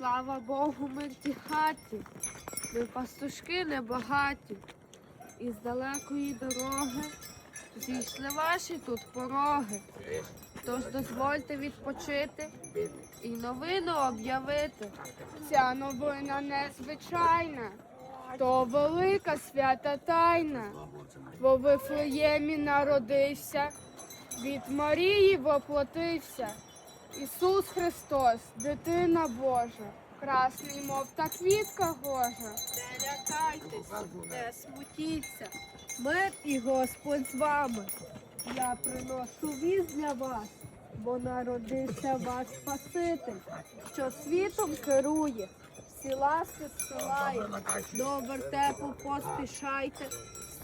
Слава Богу, ми в хаті, ми пастушки небагаті. Із далекої дороги зійшли ваші тут пороги. Тож дозвольте відпочити і новину об'явити. Ця новина незвичайна, то велика свята тайна. Во Вифлеємі народився, від Марії воплотився. Ісус Христос, дитина Божа, красний, мов та квітка гожа. Не лякайтесь, не смутіться, мир і Господь з вами. Я приношу віз для вас, бо народився ваш Спаситель, що світом керує, всі ласки зсилає. До вертепу поспішайте,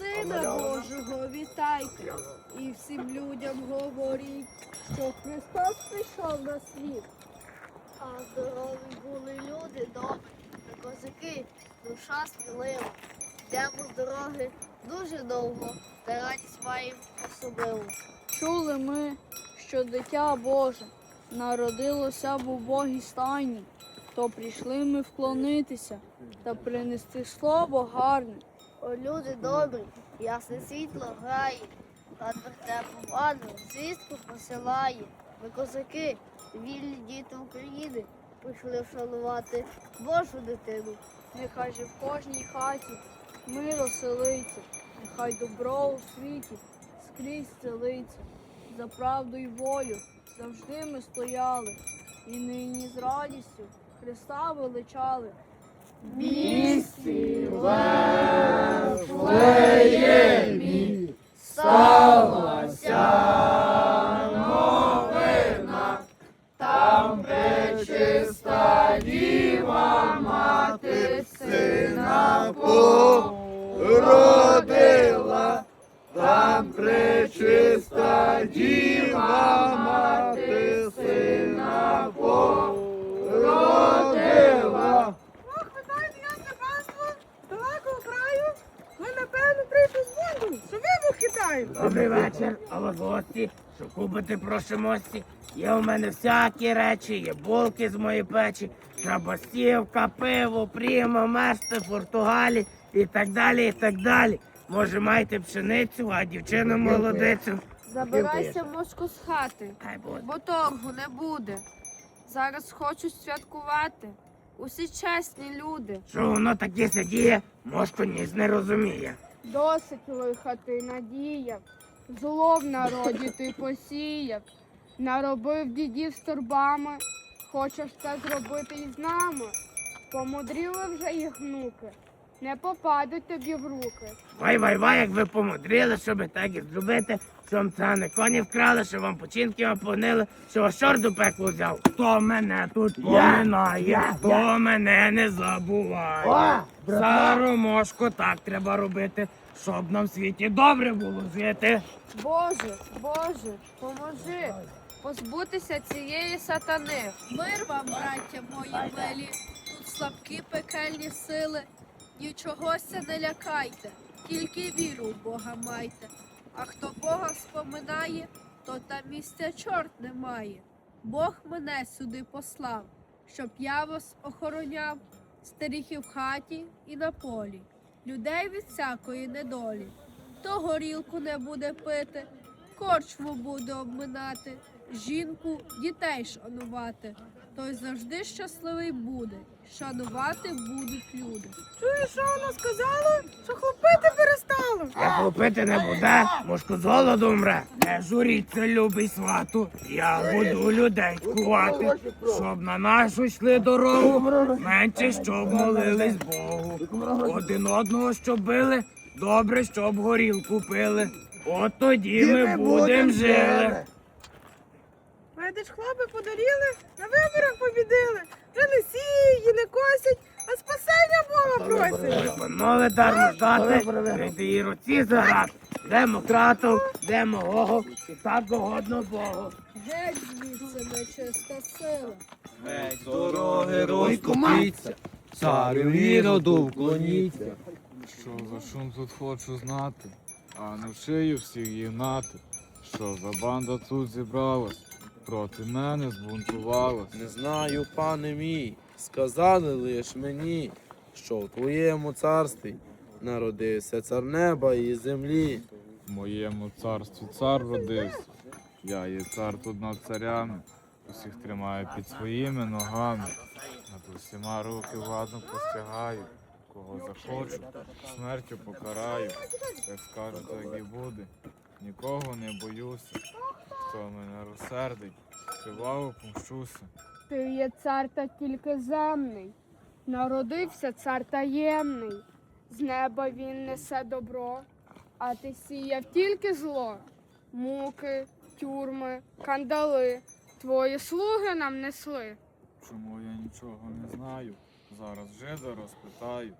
Сина Божого вітайте, і всім людям говоріть, що Христос прийшов на світ. А здорові були люди добрі, та козаки, душа смілива. Йдемо з дороги дуже довго, та радість маємо особливу. Чули ми, що дитя Боже народилося в убогій стайні, то прийшли ми вклонитися та принести слово гарне. О, люди добрі, ясне світло грає, над вертепом ангел звістку посилає. Ми козаки, вільні діти України, прийшли вшанувати Божу дитину. Нехай же в кожній хаті мир оселиться, нехай добро у світі скрізь целиться. За правду й волю завжди ми стояли, і нині з радістю Христа величали. Місті Вифлеємі сталася Добрий вечір, а ви гості, що купити прошимості. Є у мене всякі речі, є булки з моєї печі, шабастівка, пиво, прімо, месте, фортугалі і так далі, і так далі. Може, маєте пшеницю, а дівчину молодицю. Забирайся мошку з хати. Хай буде. бо торгу не буде. Зараз хочуть святкувати. Усі чесні люди. Що воно таке сидіє, мошко ніс не розуміє. Досить лиха ти надіяв, зло в народі ти посіяв, наробив дідів з турбами, хочеш це зробити і з нами. Помудріли вже їх внуки, не попадуть тобі в руки. Вай, вай, вай, як ви помудрили, щоб так і зробити, що вам цани коні вкрали, що вам починки опонили, що вас чорт до пеклу взяв. Хто мене тут поминає, хто мене не забуває. Стару мошку так треба робити, щоб нам в світі добре було жити. Боже, Боже, поможи позбутися цієї сатани. Мир вам, браття мої милі, тут слабкі пекельні сили. Нічогося не лякайте, тільки віру в Бога майте. А хто Бога споминає, то там місця чорт не має. Бог мене сюди послав, щоб я вас охороняв, стеріг і в хаті, і на полі, людей від всякої недолі. Хто горілку не буде пити, корчму буде обминати, жінку, дітей шанувати, той завжди щасливий буде. Шанувати будуть люди. Чуєш, що вона сказала? Що хлопити перестало. Як хлопити не буде, мошку з голоду мре. Не журіться, любий свату, я буду людей кувати, щоб на нашу йшли дорогу, менше щоб молились Богу. Один одного щоб били, добре, щоб горілку пили. От тоді ми будем жили. Видиш, хлопи подоріли, на виборах побідили. Вже не сіють, не косять, а спасення Бога просять. Панове дармо здати, прийти і руці заграти. Демократів, демогого, і так догодно Богу. Геть звідси нечиста сила. Геть дороги розкопіться, царю іроду вклоніться. Що за шум тут хочу знати, а не в шию всіх гігнати. Що за банда тут зібралась, проти мене збунтувалась. Не знаю, пане мій, сказали лиш мені, що в твоєму царстві народився цар неба і землі. В моєму царстві цар родився. Я є цар тут над царями, усіх тримаю під своїми ногами. Над усіма руки владно простягаю. Кого захочу, смертю покараю. Як скажу, так і буде. Нікого не боюся. Хто мене розсердить, криваво помщуся. Ти є цар та тільки земний. Народився цар таємний. З неба він несе добро, а ти сіяв тільки зло. Муки, тюрми, кандали. Твої слуги нам несли. Чому я нічого не знаю? Зараз жида розпитаю.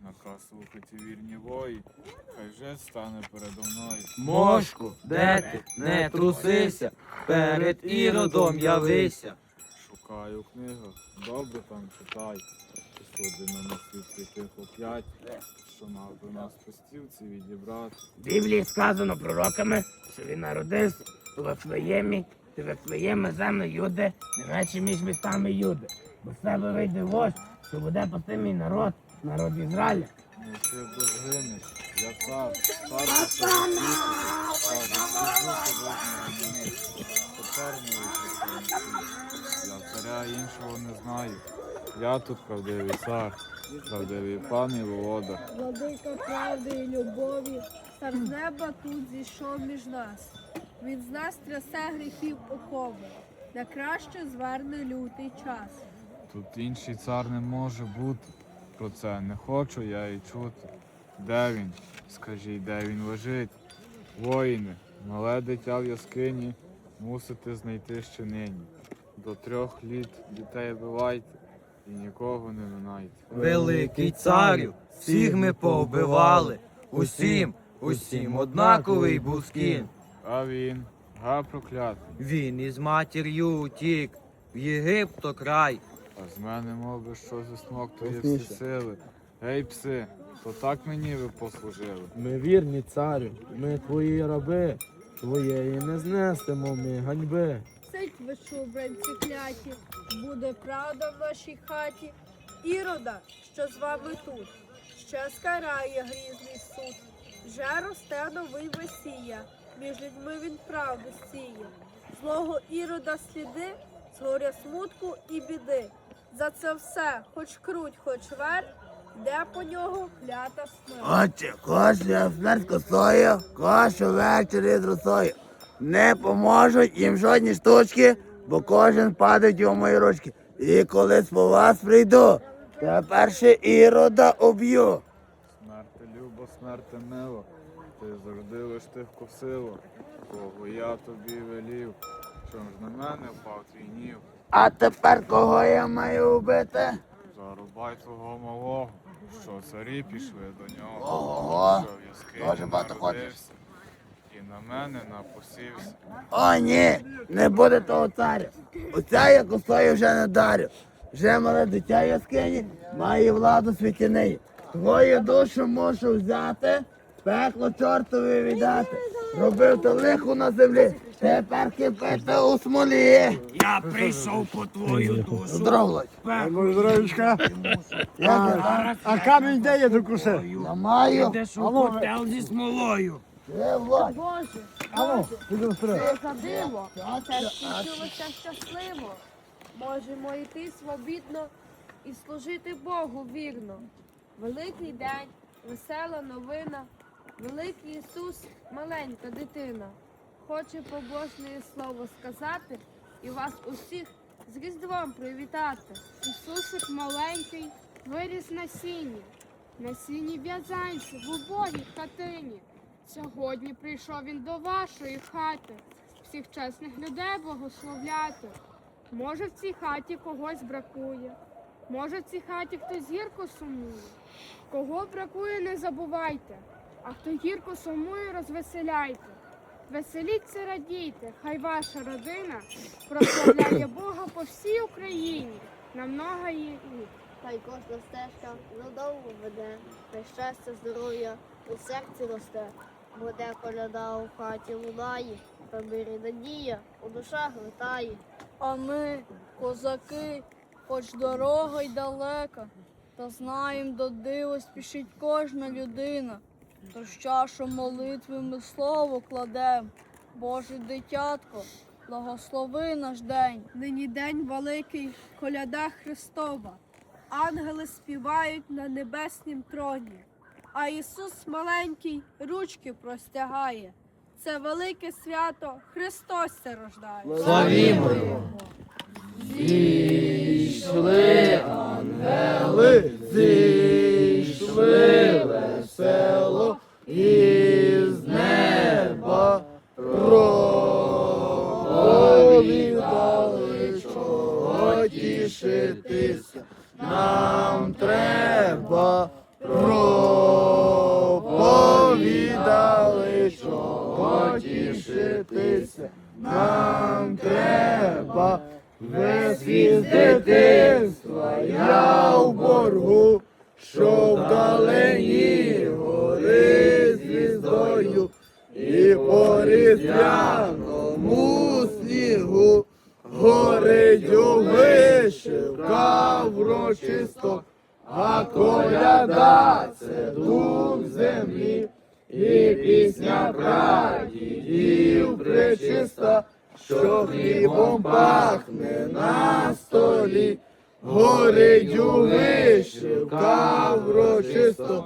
Наказ слухати вірні вої, хай жид стане передо мною. Мошку, де ти? Не трусися, перед іродом явися. Шукаю книгу, добре там читай. Суди на нас від святих оп'ять, що мав би нас постівці відібрати. В Біблії сказано пророками, що він народився у Вифлеємі, ти Вифлеєме земле Юде, не наче між містами Юди. Бо з себе вийде вождь, що буде пасти мій народ, народ Ізраїля. Ну ти дожинеш, я світу Тепер Я царя іншого не знаю. Я тут правдивий цар, правдивий пан і володар. Владика правди і любові, цар неба тут зійшов між нас. Він з нас трясе гріхів окови, на краще зверне лютий час. Тут інший цар не може бути. Про це не хочу я і чути. Де він? Скажіть, де він лежить? Воїни, мале дитя в яскині мусите знайти ще нині. До трьох літ дітей бивайте і нікого не минайте. Великий царю, всіх ми повбивали. Усім, усім однаковий був скін. А він, га проклятий, Він із матір'ю утік в Єгипто край. А з мене мов би що засмоктує всі сили. Гей, пси, то так мені ви послужили. Ми вірні царю, ми твої раби, твоєї не знесемо ми ганьби. Сить ви шубранці кляті, буде правда в нашій хаті. Ірода, що з вами тут, ще скарає грізний суд. Вже росте новий Месія, між людьми він правду сіє. Злого ірода сліди, згоря смутку і біди. За це все, хоч круть, хоч вер, де по нього клята смерть. Отче, кожен смерть косою, кошу ввечері з росою. Не поможуть їм жодні штучки, бо кожен падає у мої ручки. І колись по вас прийду, тепер ще ірода уб'ю. Смерти любо, смерти мило, ти завжди лиш тих косило, кого я тобі велів, що ж на мене впав твій гнів. А тепер кого я маю вбити? Зарубай твого малого, що царі пішли до нього, Ого, що дуже багато народився, і на мене напосівся. О, ні, не буде того царя. Оця я косою вже не дарю. Вже мале дитя яскині має владу світяниї. Твою душу мушу взяти, пекло чортові віддати. Робив то лихо на землі, тепер кипити у смолі. Я прийшов по твою душу. Здоровлять. Здоровічка. Я А камінь де є докуси? Я маю. Ідеш у котел зі смолою. Влад? Боже, Алло, підемо вперед. це за диво. Це скінчилося щасливо. Можемо йти свобідно і служити Богу вірно. Великий день, весела новина, великий Ісус, маленька дитина. Хоче побожне слово сказати і вас усіх з Різдвом привітати. Ісусик маленький виріс на сіні, на сіні в'язанці в убогій хатині. Сьогодні прийшов він до вашої хати, всіх чесних людей благословляти. Може, в цій хаті когось бракує, може, в цій хаті хтось гірко сумує. Кого бракує, не забувайте, а хто гірко сумує, розвеселяйте. Веселіться, радійте, хай ваша родина прославляє Бога по всій Україні на много її. Хай кожна стежка додому веде, хай щастя, здоров'я у серці росте, бо де коляда у хаті лунає, та мирі надія у душах летає. А ми, козаки, Хоч дорога й далека, та знаєм до дива спішить кожна людина. Тож чашу молитви ми слово кладем. Боже дитятко, благослови наш день. Нині день великий, коляда Христова. Ангели співають на небеснім троні, а Ісус маленький ручки простягає. Це велике свято Христос се рождає. Славімо Його! Зійшли ангели, тішитися нам треба. Проповідали, чого тішитися нам треба. Весь із дитинства я в боргу, що вдалині гори звіздою і по різдвяному снігу горить у врочисто, а коляда це дух землі, і пісня прадідів пречиста, що хлібом пахне на столі, горить у вишивка врочисто,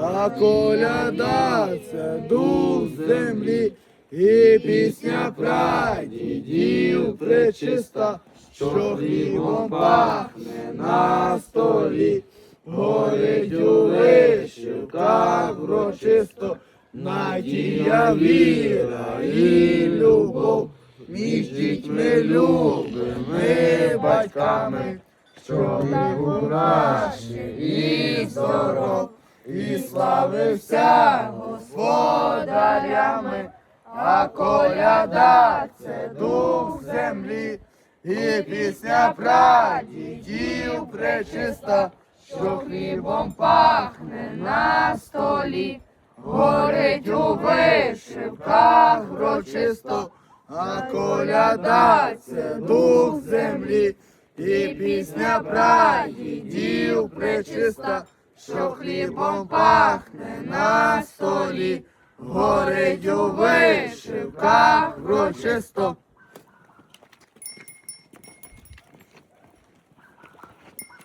а коляда це дух землі, і пісня прадідів пречиста, що хлібом пахне на столі, горить у вишивках врочисто, надія, віра і любов. Між дітьми любими батьками, що у наші і здоров, і славився господарями, а коляда це дух землі, і пісня прадідів пречиста, що хлібом пахне на столі, горить у вишивках врочисто, а коляда це дух землі, і пісня прадідів пречиста, що хлібом пахне на столі, горить у вишивках врочисто.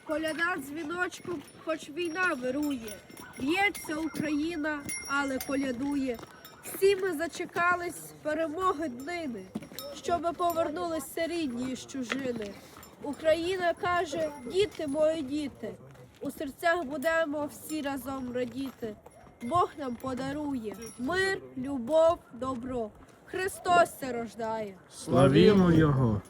Коляда дзвіночком, хоч війна вирує. Б'ється Україна, але колядує. Всі ми зачекались перемоги днини, щоби повернулися рідні з чужини. Україна каже, діти мої діти, у серцях будемо всі разом радіти. Бог нам подарує мир, любов, добро. Христос се рождає. Славімо Його!